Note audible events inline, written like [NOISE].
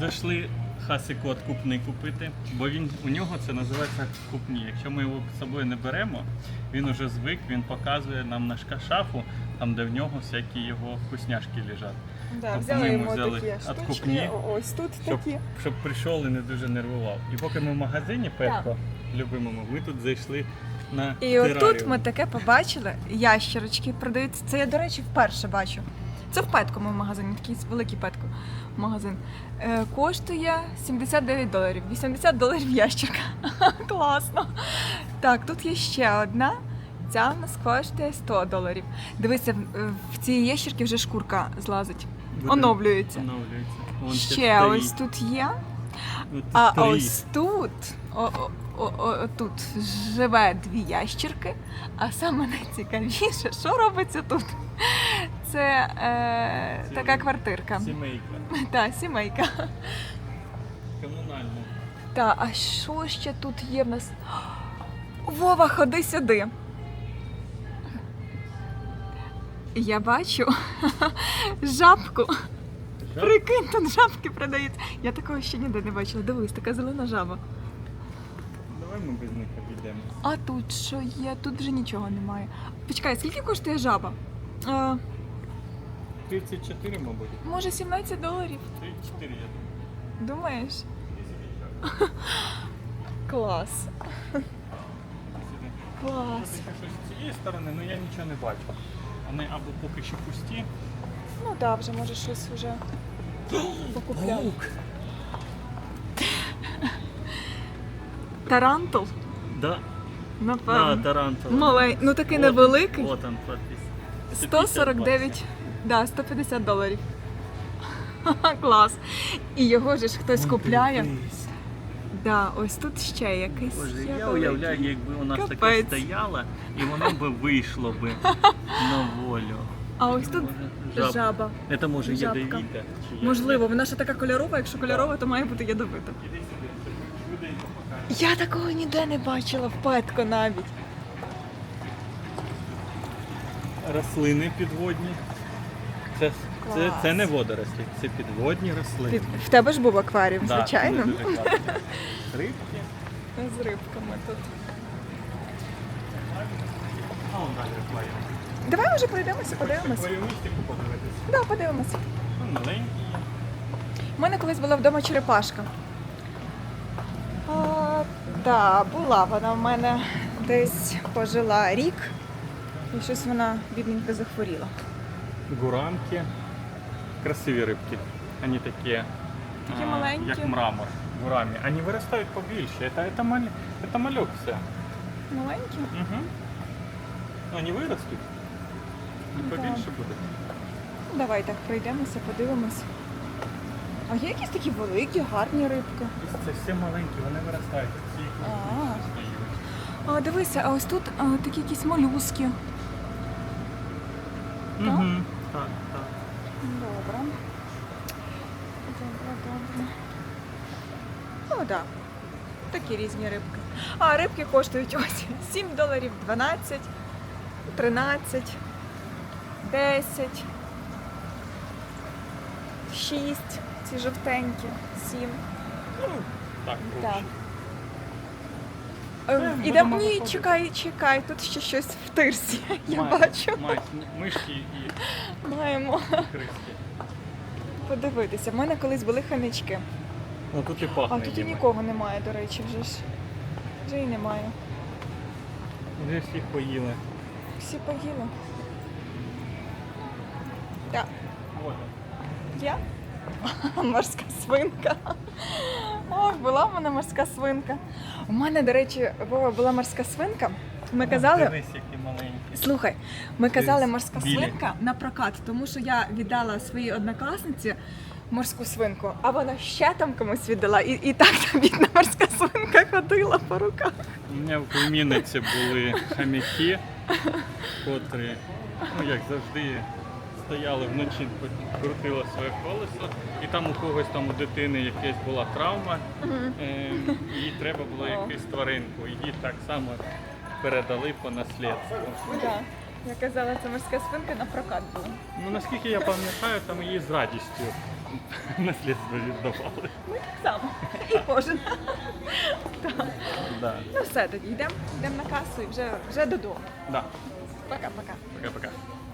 Зайшли хасику откупний купити, бо він у нього це називається купні. Якщо ми його з собою не беремо, він уже звик, він показує нам на шкашафу, там де в нього всякі його вкусняшки лежать. Да, Тобто взяли ми йому взяли такі штучки, откупні, о- ось тут Щоб, такі. щоб прийшов і не дуже нервував. І поки ми в магазині Петко, любимому, ми тут зайшли на І отут ми таке побачили. Ящерочки продаються. Це я, до речі, вперше бачу. Це в Петко ми в магазині, такий великий Петко магазин. Е, коштує 79 доларів. 80 доларів ящерка. [LAUGHS] Класно. Так, тут є ще одна. Ця у нас коштує 100 доларів. Дивися, в, в цій ящерки вже шкурка злазить. Оновлюється. Оновлюється. Вон Ще стоїть. ось тут є. Тут А три. ось тут, о, о, о, о, тут живе дві ящірки, а саме найцікавіше, що робиться тут? Це е, така квартирка. Сімейка. [LAUGHS] Та, сімейка. Комунальна. Та, а що ще тут є в нас? Вова, ходи сюди. Я бачу [LAUGHS] жабку. Прикинь, тут жабки продаються. Я такого ще ніде не бачила. Дивись, така зелена жаба. Давай ми без них обійдемо. А тут що є? Тут вже нічого немає. Почекай, скільки коштує жаба? Е, 34, мабуть. може 17 доларів? 34, я думаю. Думаєш? [LAUGHS] Клас. Клас. Щось з цієї сторони, але я нічого не бачу. Вони або поки що пусті. Ну так, да, вже може щось вже покупляли. Паук. Тарантул? Да, да, Напевно. тарантула. Малий, ну такий невеликий. Он, от он, подпис. 149, да, 150 доларів. [LAUGHS] Клас. І його же ж хтось купляє. Да, ось тут ще якийсь. Боже, я уявляю, якби у нас таке Капець. стояло, і воно би вийшло би [LAUGHS] на волю. А ось тут Жаба. жаба. Це може Жабка. ядовіта. чи як? Можливо, вона ще така кольорова, якщо кольорова, то має бути ядовита. Я такого ніде не бачила в Петко навіть. Рослини підводні. Це, це, це не водорослі, це підводні рослини. В тебе ж був акваріум, Да, звичайно. вони дуже класні. [LAUGHS] Рибки. З рибками тут. А он далі акваріум. Давай вже пройдемося, подивимося. Акваріумістику подивитися. Да, подивимося. Маленькі. У мене колись була вдома черепашка. А, да, була вона в мене десь пожила рік, і щось вона бідненько захворіла Гуранки. Красиві рибки. Вони такі, Такі а, маленькі. як мрамор. Гурами. Вони виростають побільше. Это, это, мал... это малек все. Маленькі. Угу. Вони виростуть. І Да. побільше буде. Ну, Давай так пройдемося, подивимося. А є якісь такі великі, гарні рибки. Це все маленькі, вони виростають. Ці А. стають. А дивися, а ось тут а, такі якісь молюски. Так? Так, так. Добре. Добре, добре. Ну так. Да. Такі різні рибки. А рибки коштують ось [LAUGHS] 7 доларів, 12, 13, 10, 6, ці жовтенькі, 7. Ну, так, Так. Е, Ідемо. Ні, чекай, чекай, тут ще щось в тирсі. [LAUGHS] Я Май- бачу. май- мишки і Маємо криски. подивитися. В мене колись були хомячки. Ну тут і А тут і нікого немає, до речі, вже ж. Вже і немає. Вже всіх поїли. Всі поїли. Так, я [LAUGHS] морська свинка. Ох, була в мене морська свинка. У мене, до речі, Вова, була морська свинка. Ми казали, Дивись, які маленькі. слухай, ми казали морська білі. свинка на прокат, тому що я віддала своїй однокласниці морську свинку, а вона ще там комусь віддала. І, і так там бідна морська свинка ходила по руках. У мене в племінниці були хам'яки, котрі, ну як завжди, стояли вночі, крутило своє колесо, і там у когось там у дитини якась була травма, е, їй треба було якусь тваринку. Її так само передали по наслідству. Я казала, це морська свинка на прокат була. Ну наскільки я пам'ятаю, там її з радістю [LAUGHS] наслідство віддавали. Ми так само. І кожен. Да. Ну все, тоді йдемо йдемо на касу і вже, вже додому. Да. Пока-пока. Пока-пока.